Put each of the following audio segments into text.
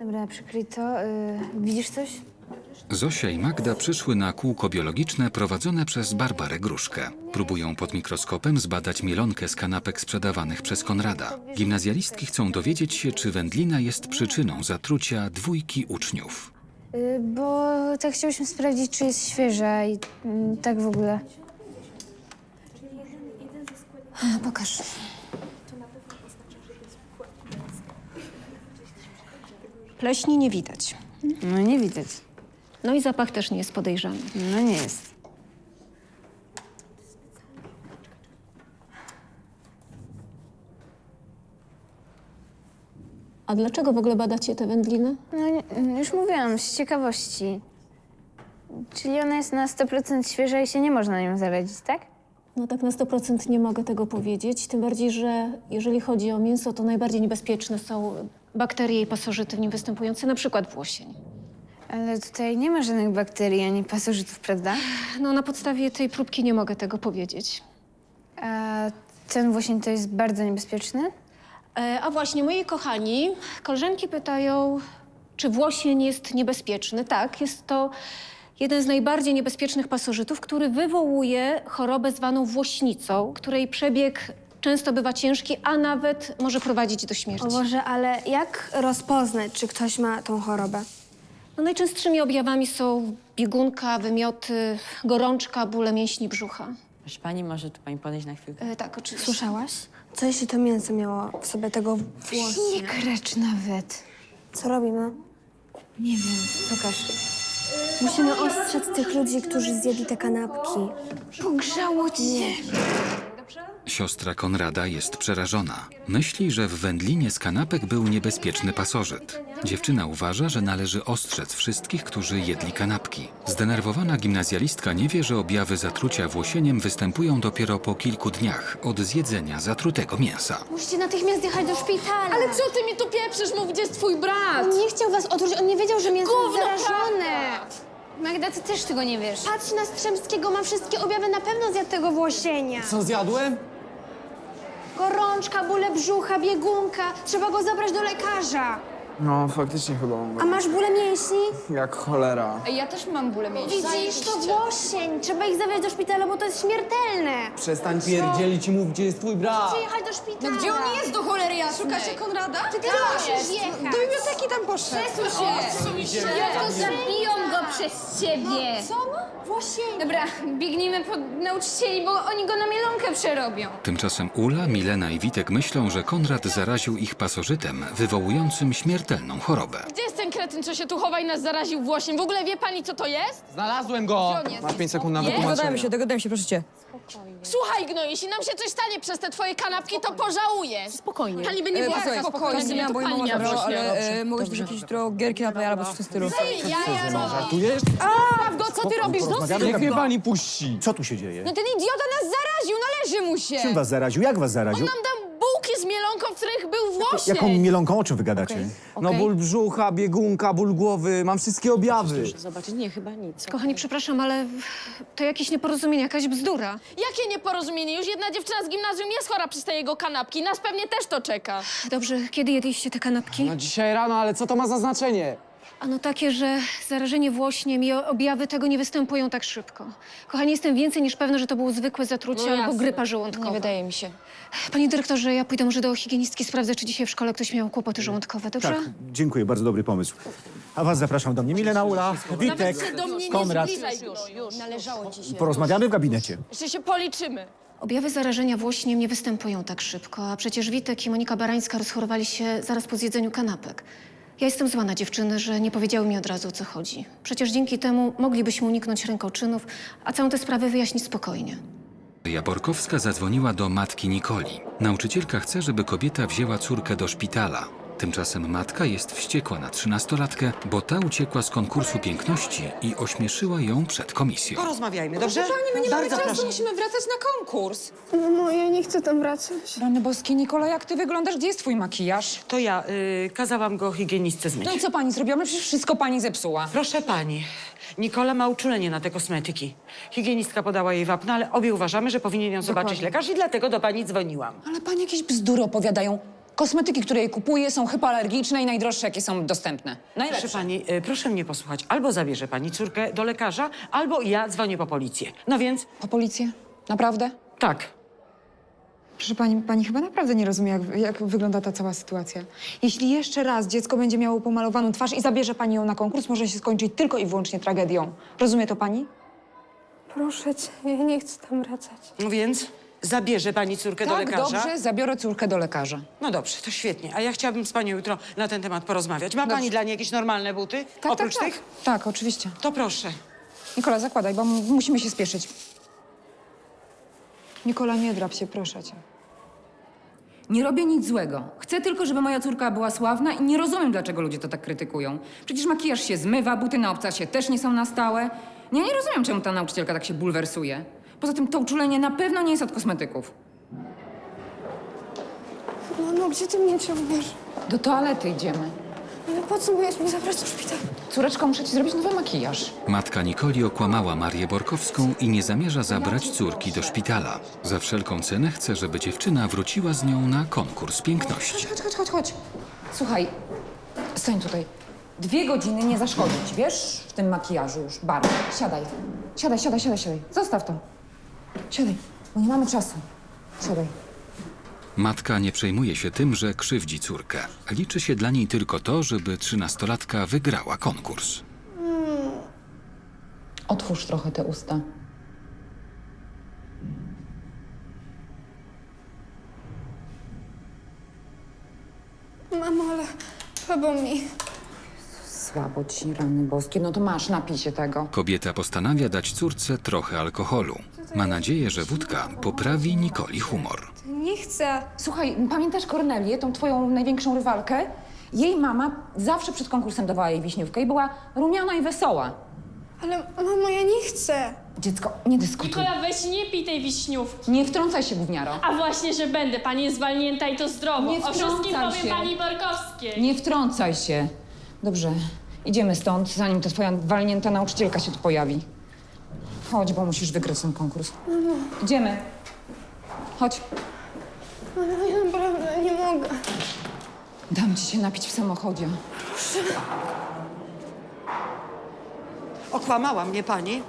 Dobra, przykryj to. Y, widzisz coś? Zosia i Magda przyszły na kółko biologiczne prowadzone przez Barbarę Gruszkę. Próbują pod mikroskopem zbadać mielonkę z kanapek sprzedawanych przez Konrada. Gimnazjalistki chcą dowiedzieć się, czy wędlina jest przyczyną zatrucia dwójki uczniów. Y, bo tak chciałyśmy sprawdzić, czy jest świeża i mm, tak w ogóle. Pokaż. Pleśni nie widać. No nie widać. No i zapach też nie jest podejrzany. No nie jest. A dlaczego w ogóle badacie tę wędlinę? No nie, już mówiłam, z ciekawości. Czyli ona jest na 100% świeża i się nie można nią zaradzić, tak? No tak na 100% nie mogę tego powiedzieć, tym bardziej, że jeżeli chodzi o mięso, to najbardziej niebezpieczne są bakterie i pasożyty w nim występujące, na przykład włosień. Ale tutaj nie ma żadnych bakterii ani pasożytów, prawda? No na podstawie tej próbki nie mogę tego powiedzieć. A ten włosień to jest bardzo niebezpieczny? E, a właśnie, moi kochani, koleżanki pytają, czy włosień jest niebezpieczny. Tak, jest to jeden z najbardziej niebezpiecznych pasożytów, który wywołuje chorobę zwaną włośnicą, której przebieg często bywa ciężki, a nawet może prowadzić do śmierci. O Boże, ale jak rozpoznać, czy ktoś ma tą chorobę? No, najczęstszymi objawami są biegunka, wymioty, gorączka, bóle mięśni brzucha. Proszę pani, może tu pani podejść na chwilkę? E, tak, oczywiście. Słyszałaś? Co jeśli to mięso miało w sobie tego Nie włosia? krecz nawet. Co robimy? Nie wiem, pokaż. Musimy ostrzec tych ludzi, którzy zjedli te kanapki. Pogrzało cię. Siostra Konrada jest przerażona. Myśli, że w wędlinie z kanapek był niebezpieczny pasożyt. Dziewczyna uważa, że należy ostrzec wszystkich, którzy jedli kanapki. Zdenerwowana gimnazjalistka nie wie, że objawy zatrucia włosieniem występują dopiero po kilku dniach od zjedzenia zatrutego mięsa. Musicie natychmiast jechać do szpitala. Ale co ty mi tu pieprzysz? Mów, gdzie jest twój brat? On nie chciał was otruć, on nie wiedział, że mięso jest zarażone. Magda, ty też tego nie wiesz. Patrz na Strzemskiego, ma wszystkie objawy, na pewno zjadł tego włosienia. Co zjadłem? Gorączka, bóle brzucha, biegunka. Trzeba go zabrać do lekarza. No, faktycznie chyba A mam. masz bóle mięśni? Jak cholera. Ej, ja też mam bólę mięśni. Widzisz, to włosień. Trzeba ich zawieźć do szpitala, bo to jest śmiertelne. Przestań pierdzielić i mów, gdzie jest twój brat. Jechać do szpitala. No gdzie on jest do cholery jasnej? Szukacie Konrada? Ty też musisz jechać. biblioteki tam poszedł. Przesuń się. To zabiją go przez ciebie. Co ma? Włosień. Dobra, biegnijmy po nauczycieli, bo oni go na mielonkę przerobią. Tymczasem Ula, Milena i Witek myślą, że Konrad zaraził ich pasożytem wywołującym śmiertelną chorobę. Gdzie jest ten kretyn, co się tu chowa i nas zaraził włosiem? W ogóle wie pani, co to jest? Znalazłem go! Gdzie on jest? Masz 5 sekund na wytłumaczenie. Dogadajmy się, dogadajmy się, proszę cię. Słuchaj, gno, jeśli nam się coś stanie przez te twoje kanapki, to pożałujesz. Spokojnie. Pani by nie była posłuchaj, spokojnie. nie miałam, bo pani miała ale e, mogłeś też jakieś jutro gierki na play albo coś w tym stylu. Ja, ja, no. Żartujesz? Go, co ty robisz? No, Niech mnie pani puści. Co tu się dzieje? no ten idiota nas zaraził, należy mu się. Czym was zaraził? Jak was zaraził? Nam mielonką, w których był włosień. Jaką mielonką? O czym wy gadacie? No ból brzucha, biegunka, ból głowy, mam wszystkie objawy. Zobaczyć, nie, chyba nic. Kochani, przepraszam, ale to jakieś nieporozumienie, jakaś bzdura. Jakie nieporozumienie? Już jedna dziewczyna z gimnazjum jest chora przez te jego kanapki. Nas pewnie też to czeka. Dobrze, kiedy jedliście te kanapki? No dzisiaj rano, ale co to ma za znaczenie? Ano takie, że zarażenie włośniem i objawy tego nie występują tak szybko. Kochani, jestem więcej niż pewna, że to było zwykłe zatrucie No albo jasne. grypa żołądkowa. wydaje mi się. Panie dyrektorze, ja pójdę może do higienistki, sprawdzę, czy dzisiaj w szkole ktoś miał kłopoty żołądkowe, dobrze? Tak, dziękuję, bardzo dobry pomysł. A was zapraszam do mnie. Milena Ula, Witek, Do mnie nie Konrad. zbliżaj już. Należało ci się. Porozmawiamy w gabinecie. Jeszcze się policzymy. Objawy zarażenia włośniem nie występują tak szybko, a przecież Witek i Monika Barańska rozchorowali się zaraz po zjedzeniu kanapek. Ja jestem zła na dziewczyny, że nie powiedziały mi od razu, o co chodzi. Przecież dzięki temu moglibyśmy uniknąć rękoczynów, a całą tę sprawę wyjaśnić spokojnie. Jaborkowska zadzwoniła do matki Nikoli. Nauczycielka chce, żeby kobieta wzięła córkę do szpitala. Tymczasem matka jest wściekła na trzynastolatkę, bo ta uciekła z konkursu piękności i ośmieszyła ją przed komisją. Porozmawiajmy, dobrze? Pani, my nie Bardzo proszę. Musimy wracać na konkurs. Mamo, ja nie chcę tam wracać. Rany boskie, Nikola, jak ty wyglądasz? Gdzie jest twój makijaż? To ja y, kazałam go higienistce zmyć. No i co pani zrobiła? No Przecież wszystko pani zepsuła. Proszę pani, Nikola ma uczulenie na te kosmetyki. Higienistka podała jej wapno, ale obie uważamy, że powinien ją zobaczyć lekarz i dlatego do pani dzwoniłam. Ale pani jakieś bzdury opowiadają. Kosmetyki, które jej kupuję, są hypoalergiczne i najdroższe, jakie są dostępne. Najlepsze. Proszę pani, y, proszę mnie posłuchać. Albo zabierze pani córkę do lekarza, albo ja dzwonię po policję. No więc, Po policję? Naprawdę? tak. Proszę pani, pani chyba naprawdę nie rozumie, jak, jak wygląda ta cała sytuacja. Jeśli jeszcze raz dziecko będzie miało pomalowaną twarz i zabierze pani ją na konkurs, może się skończyć tylko i wyłącznie tragedią. Rozumie to pani? Proszę cię, ja nie chcę tam wracać. No więc, zabierze pani córkę do Tak, lekarza? dobrze, zabiorę córkę do lekarza. No dobrze, to świetnie. A ja chciałabym z panią jutro na ten temat porozmawiać. Ma pani dla niej jakieś normalne buty? Tak, Oprócz tak, tak. tych? Tak, oczywiście. To proszę. Nikola, zakładaj, bo m- musimy się spieszyć. Nikola, nie drap się, proszę cię. Nie robię nic złego. Chcę tylko, żeby moja córka była sławna i nie rozumiem, dlaczego ludzie to tak krytykują. Przecież makijaż się zmywa, buty na obcasie też nie są na stałe. Ja nie rozumiem, czemu ta nauczycielka tak się bulwersuje. Poza tym to uczulenie na pewno nie jest od kosmetyków. Mamo, gdzie ty mnie ciągniesz? Do toalety idziemy. Ale po co miałeś mnie zabrać do szpitala? Córeczko, muszę ci zrobić nowy makijaż. Matka Nikoli okłamała Marię Borkowską i nie zamierza zabrać córki do szpitala. Za wszelką cenę chce, żeby dziewczyna wróciła z nią na konkurs piękności. Chodź, chodź, chodź, chodź. Słuchaj, stań tutaj. Dwie godziny nie zaszkodzić, wiesz? W tym makijażu już bardzo. Siadaj. Siadaj, siadaj, siadaj, siadaj. Zostaw to. Siadaj, bo nie mamy czasu. Siadaj. Matka nie przejmuje się tym, że krzywdzi córkę. Liczy się dla niej tylko to, żeby trzynastolatka wygrała konkurs. Otwórz trochę te usta. Mamo, ale słabo mi. Słabo ci, rany boskie. No to masz, napij się tego. Kobieta postanawia dać córce trochę alkoholu. Ma nadzieję, że wódka poprawi Nikoli humor. Nie chcę. Słuchaj, pamiętasz Kornelię, tą twoją największą rywalkę? Jej mama zawsze przed konkursem dawała jej wiśniówkę i była rumiana i wesoła. Ale mamo, ja nie chcę. Dziecko, nie dyskutuj. Nikola, weź nie pij tej wiśniówki. Nie wtrącaj się, gówniaro. A właśnie, że będę. Pani jest walnięta i to zdrowo. Nie o wszystkim wtrącaj powie się. pani Borkowskiej. Nie wtrącaj się. Dobrze, idziemy stąd, zanim ta twoja walnięta nauczycielka się tu pojawi. Chodź, bo musisz wygrać ten konkurs. Idziemy. Chodź. Mamo, ja naprawdę nie mogę. Dam ci się napić w samochodzie. Okłamała mnie pani.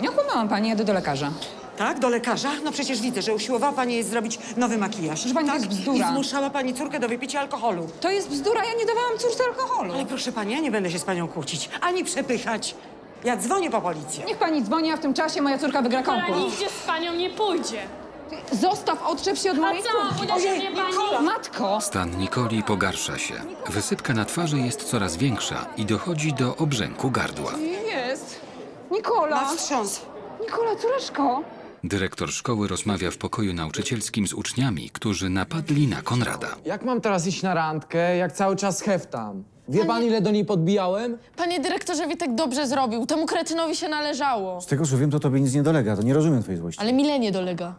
Nie okłamałam pani, jadę do lekarza. Tak? Do lekarza? No przecież widzę, że usiłowała pani jej zrobić nowy makijaż. Proszę pani, to tak? jest bzdura. I zmuszała pani córkę do wypicia alkoholu. To jest bzdura, ja nie dawałam córce alkoholu. Ale proszę pani, ja nie będę się z panią kłócić, ani przepychać. Ja dzwonię po policję. Niech pani dzwoni, a w tym czasie moja córka wygra Nikola konkurs. nigdzie z panią nie pójdzie. Zostaw, odczep się od A mojej co, córki. uda się mnie pani? Matko! Stan Nikoli pogarsza się. Wysypka na twarzy jest coraz większa i dochodzi do obrzęku gardła. Jest. Nikola! Ma wstrząs. Nikola, córeczko! Dyrektor szkoły rozmawia w pokoju nauczycielskim z uczniami, którzy napadli na Konrada. Jak mam teraz iść na randkę, jak cały czas heftam? Wie pan, ile do niej podbijałem? Panie dyrektorze, Witek dobrze zrobił. Temu kretynowi się należało. Z tego co wiem, to tobie nic nie dolega, to nie rozumiem twojej złości. Ale mile nie dolega.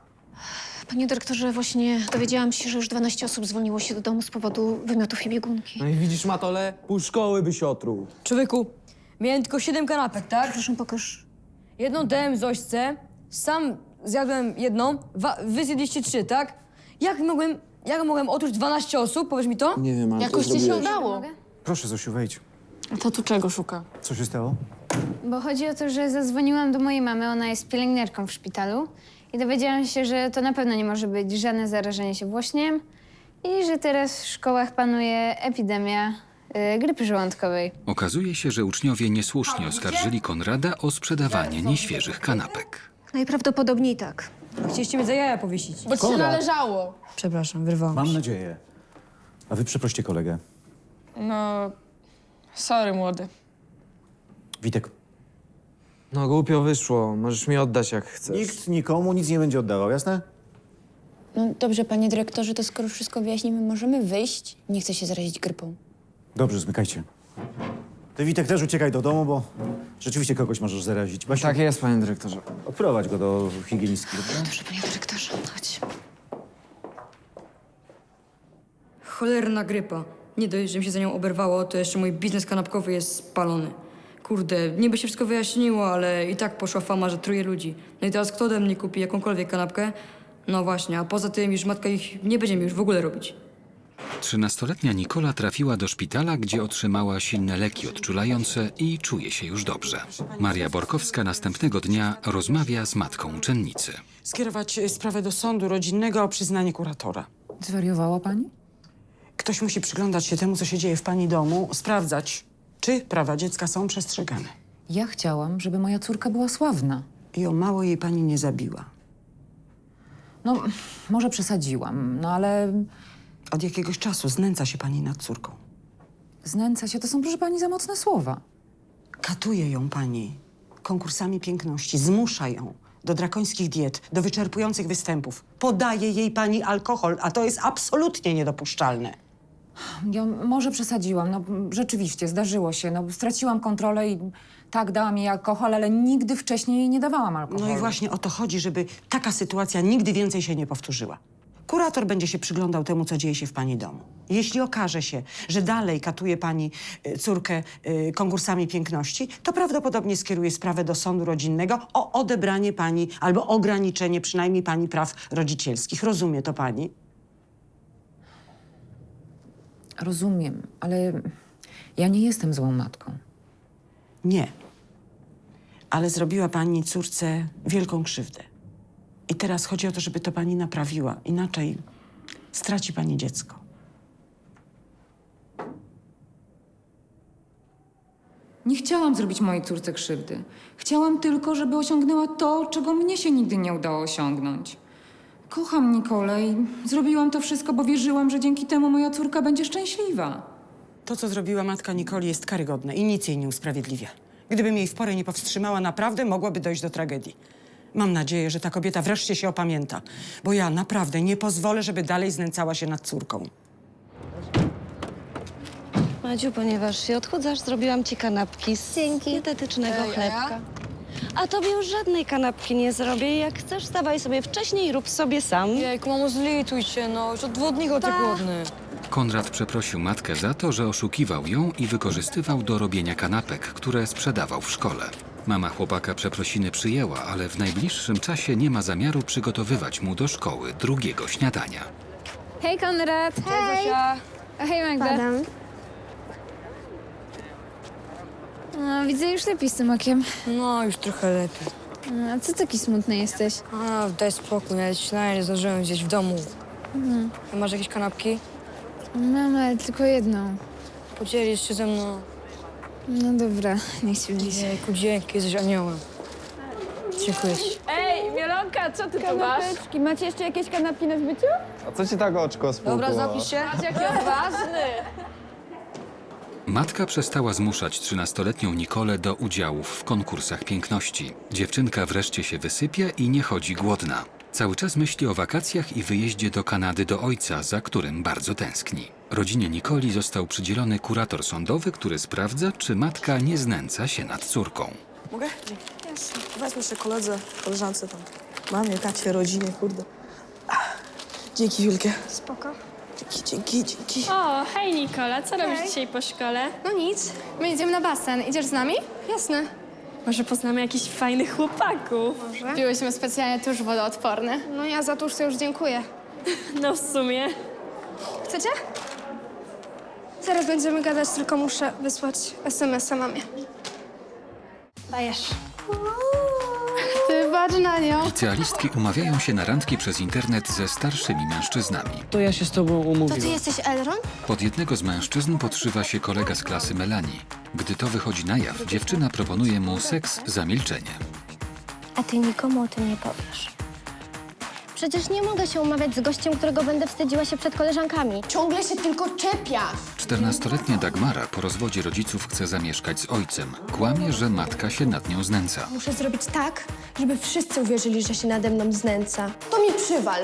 Panie dyrektorze, właśnie dowiedziałam się, że już 12 osób zwolniło się do domu z powodu wymiotów i biegunki. No i widzisz, Matole, pół szkoły by się otruł. Człowieku, miałem tylko siedem kanapek, tak? Proszę, pokaż. Jedną dałem Zośce, sam zjadłem jedną, wa- wy zjedliście trzy, tak? Jak mogłem, jak mogłem otruć 12 osób, powiedz mi to? Nie wiem, ale Jakoś ci się udało. Proszę, Zosiu, wejdź. A to tu czego szuka? Co się stało? Bo chodzi o to, że zadzwoniłam do mojej mamy, ona jest pielęgniarką w szpitalu i dowiedziałam się, że to na pewno nie może być żadne zarażenie się włośniem i że teraz w szkołach panuje epidemia y, grypy żołądkowej. Okazuje się, że uczniowie niesłusznie oskarżyli Konrada o sprzedawanie nieświeżych kanapek. Najprawdopodobniej tak. Chcieliście mnie za jaja powiesić. Bo ci się należało. Przepraszam, wyrwałam Mam się. nadzieję. A wy przeproście kolegę. No, sorry młody. Witek, No głupio wyszło, możesz mi oddać jak chcesz. nikt nikomu nic nie będzie oddawał, jasne? No dobrze, panie dyrektorze, to skoro wszystko wyjaśnimy, możemy wyjść? Nie chcę się zarazić grypą. Dobrze, zmykajcie. Ty, Witek, też uciekaj do domu, bo rzeczywiście kogoś możesz zarazić. Basiu, Tak jest, panie dyrektorze. odprowadź go do higienistki, dobrze? Dobrze, panie dyrektorze, chodź. Cholerna grypa. Nie dość, że mi się za nią oberwało, to jeszcze mój biznes kanapkowy jest spalony. Kurde, niby się wszystko wyjaśniło, ale i tak poszła fama, że truje ludzi. No i teraz kto ode mnie kupi jakąkolwiek kanapkę? No właśnie, a poza tym już matka ich nie będzie mi już w ogóle robić. Trzynastoletnia Nikola trafiła do szpitala, gdzie otrzymała silne leki odczulające i czuje się już dobrze. Maria Borkowska następnego dnia rozmawia z matką uczennicy. Skierować e, sprawę do sądu rodzinnego o przyznanie kuratora. Zwariowała pani? Ktoś musi przyglądać się temu, co się dzieje w pani domu, sprawdzać, czy prawa dziecka są przestrzegane. Ja chciałam, żeby moja córka była sławna. I o mało jej pani nie zabiła. No, może przesadziłam, no ale Od jakiegoś czasu znęca się pani nad córką. znęca się to są, proszę pani, za mocne słowa. Katuje ją pani konkursami piękności, zmusza ją do drakońskich diet, do wyczerpujących występów. Podaje jej pani alkohol, a to jest absolutnie niedopuszczalne. Ja może przesadziłam, no rzeczywiście, zdarzyło się. No, straciłam kontrolę i tak, dałam jej alkohol, ale nigdy wcześniej jej nie dawałam alkoholu. No i właśnie o to chodzi, żeby taka sytuacja nigdy więcej się nie powtórzyła. Kurator będzie się przyglądał temu, co dzieje się w pani domu. Jeśli okaże się, że dalej katuje pani y, córkę y, konkursami piękności, to prawdopodobnie skieruje sprawę do sądu rodzinnego o odebranie pani albo ograniczenie przynajmniej pani praw rodzicielskich. Rozumie to pani? Rozumiem, ale ja nie jestem złą matką. Nie. Ale zrobiła pani córce wielką krzywdę. I teraz chodzi o to, żeby to pani naprawiła. Inaczej straci pani dziecko. Nie chciałam zrobić mojej córce krzywdy. Chciałam tylko, żeby osiągnęła to, czego mnie się nigdy nie udało osiągnąć. Kocham Nikolę i zrobiłam to wszystko, bo wierzyłam, że dzięki temu moja córka będzie szczęśliwa. To, co zrobiła matka Nikoli, jest karygodne i nic jej nie usprawiedliwia. Gdybym jej w porę nie powstrzymała, naprawdę mogłoby dojść do tragedii. Mam nadzieję, że ta kobieta wreszcie się opamięta, bo ja naprawdę nie pozwolę, żeby dalej znęcała się nad córką. Madziu, ponieważ się odchudzasz, zrobiłam ci kanapki z Dzięki. dietetycznego chlebka. A tobie już żadnej kanapki nie zrobię. Jak chcesz, stawaj sobie wcześniej i rób sobie sam. Jejku, mamo, zlituj się, no. Już od dwóch dni go głodny. Konrad przeprosił matkę za to, że oszukiwał ją i wykorzystywał do robienia kanapek, które sprzedawał w szkole. Mama chłopaka przeprosiny przyjęła, ale w najbliższym czasie nie ma zamiaru przygotowywać mu do szkoły drugiego śniadania. Hej Konrad! Hej! A hej Magda. Padam. No, widzę już lepiej z tym okiem. No, już trochę lepiej. No, A co taki smutny jesteś? A, daj spokój, nawet śniadanie nie zdążyłem gdzieś w domu. A Masz jakieś kanapki? Mam, ale tylko jedną. Podzielisz się ze mną. No dobra, niech ci będzie. Jejku, dzięki, jesteś aniołem. Dziękuję ci. Ej, Mielonka, co ty tu masz? Macie jeszcze jakieś kanapki na zbyciu? A co ci tak oczko spłukało? Dobra, zapisz się. Patrz, jaki odważny. Matka przestała zmuszać trzynastoletnią Nikolę do udziałów w konkursach piękności. Dziewczynka wreszcie się wysypia i nie chodzi głodna. Cały czas myśli o wakacjach i wyjeździe do Kanady do ojca, za którym bardzo tęskni. Rodzinie Nikoli został przydzielony kurator sądowy, który sprawdza, czy matka nie znęca się nad córką. Mogę? Jasne. Wezmę jeszcze koledze, koleżance tam. Mamie, tacie, rodzinie, kurde. Dzięki wielkie. Spoko. Dzięki, dzięki, dzięki. O, hej Nikola, co robisz dzisiaj po szkole? No nic. My idziemy na basen. Idziesz z nami? Jasne. Może poznamy jakichś fajnych chłopaków? Może. Piłyśmy specjalnie tuż wodoodporny. No ja za to już to już dziękuję. No w sumie. Chcecie? Zaraz będziemy gadać, tylko muszę wysłać SMS-a mamie. Dajesz. Ty patrz na nią. Licealistki umawiają się na randki przez internet ze starszymi mężczyznami. To ja się z tobą umówiłem. To ty jesteś Elron? Pod jednego z mężczyzn podszywa się kolega z klasy Melanie. Gdy to wychodzi na jaw, dziewczyna proponuje mu seks za milczenie. A ty nikomu o tym nie powiesz. Przecież nie mogę się umawiać z gościem, którego będę wstydziła się przed koleżankami. Ciągle się tylko czepiasz. 14-letnia Dagmara po rozwodzie rodziców chce zamieszkać z ojcem. Kłamie, że matka się nad nią znęca. Muszę zrobić tak, żeby wszyscy uwierzyli, że się nade mną znęca. To mi przywal.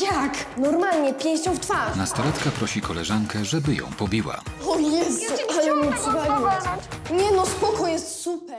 Jak? Normalnie, pięścią w twarz. Nastolatka prosi koleżankę, żeby ją pobiła. O Jezu, ale mu. Nie no, spoko, jest super.